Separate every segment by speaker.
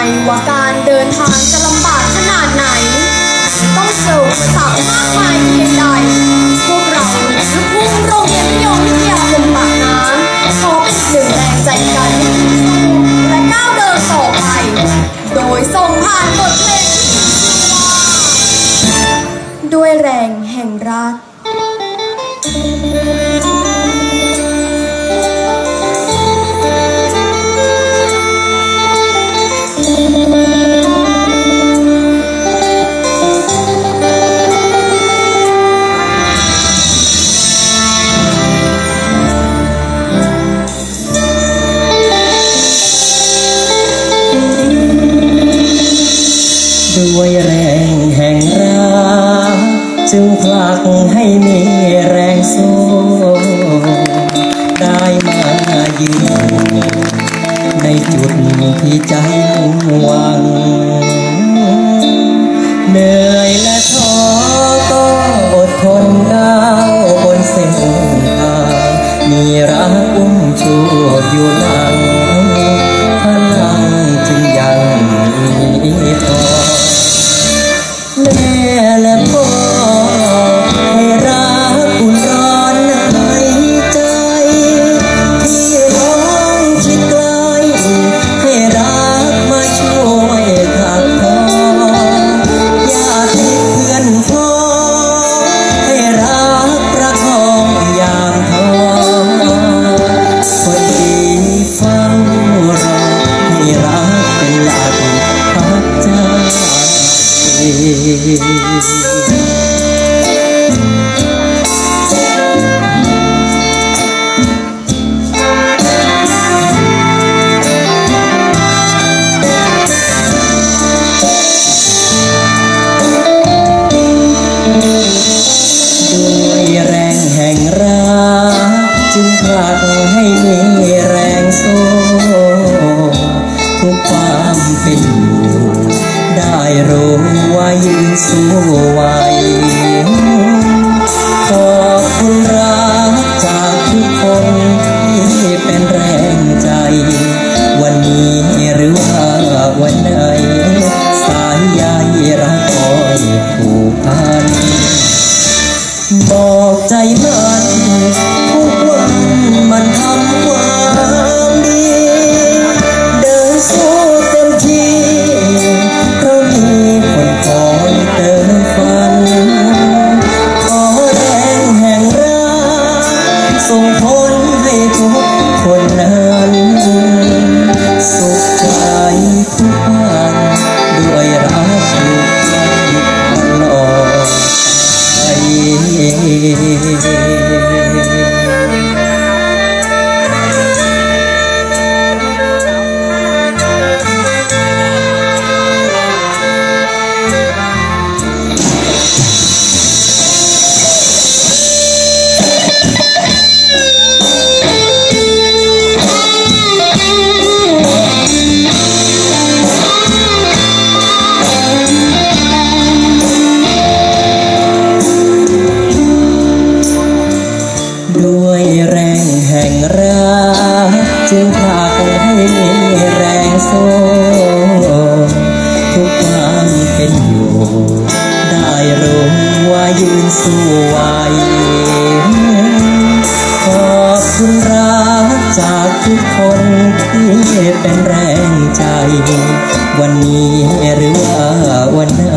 Speaker 1: ไม่ว่าการเดินทางจะลำบากขนาดไหน ต้องเจออุปสรรคมากมายเพียงใด พวกเราลูกทุ่งโรงเรียนนิยมวิทยาคมปากน้ำขอเป็นหนึ่งแรงใจกันสู้และก้าวเดินต่อไป โดยส่งผ่านบทเพลงด้วยแรงแห่งรัก
Speaker 2: ด้ว จุดที่ใจหวัง เหนื่อยและท้อต้อดทนก้าวบนเส้นทางมีรักอุ้มชูอยู่หลังพลังจึงยังมีพอ ไหวขอบคุณรักจากทุกคนที่เป็นแรงใจ วันนี้หรือว่าวันไหน สายใยรักคอยผูกพัน ว่ายืนสู้ไหวขอบคุณรักจากทุกคนที่เป็นแรงใจ วันนี้หรือว่าวันไหน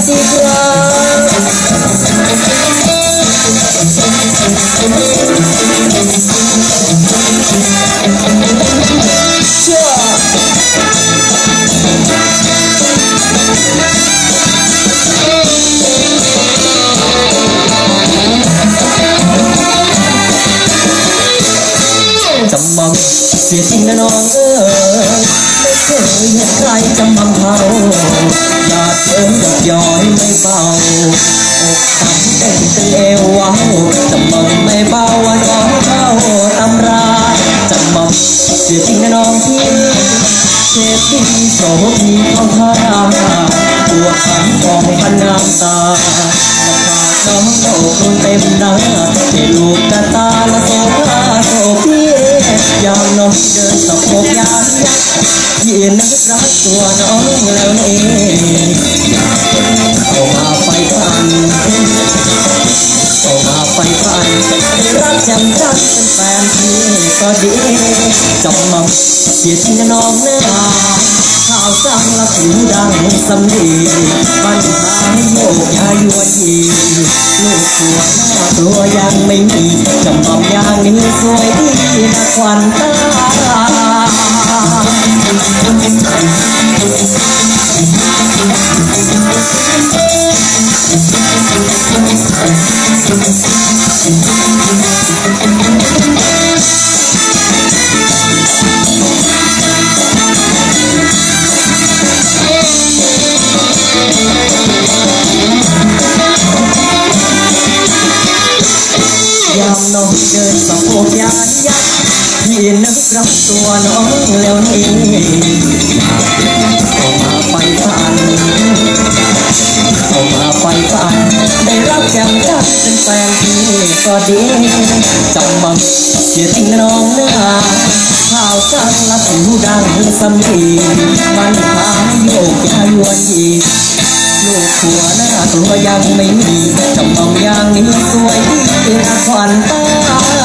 Speaker 2: 西瓜怎么？决定的呢 จำมังเทาอยากเอิ้นดอกย้อยไม่เบาอกช้ำเต้นตึงเอวว้าวจำมังไม่เบาว่าน้องเข้าตำราจำมังเสียจริงนะน้องพี่เศรษฐีโสพีของข้าปวดขันกองพันน้ำตาน้องโตคุณเต็มหน้าให้ลูกตาตา ตัวน้องแล้วนี่เข้ามาไฟฟันเข้ามาไฟฟันรักจำจันเป็นแฟนพี่ก็ดีจำมังเสียทีน้องเนื้อข่าวสั่งละผิวดังสำลีบันทายโยกยายวนยีลูกหัวหน้าตัวยังไม่มีจำมังอย่างนี้สวยดีนะควันตา น้องเดินสองโอกยานยักพี่นึกรักตัวน้องแล้วนี่เข้ามาไฟฝันเข้ามาไฟฝันได้รักจำจักเป็นแฟนพี่ก็ดีจำบังเสียทิ้งน้องเนื้อข่าวสั่งละผิวดังสำลีมันพาโยกยายวนยี ลูกหัวหน้าตัวยังไม่มีจำมองอย่างนี้สวยดีนะควันตา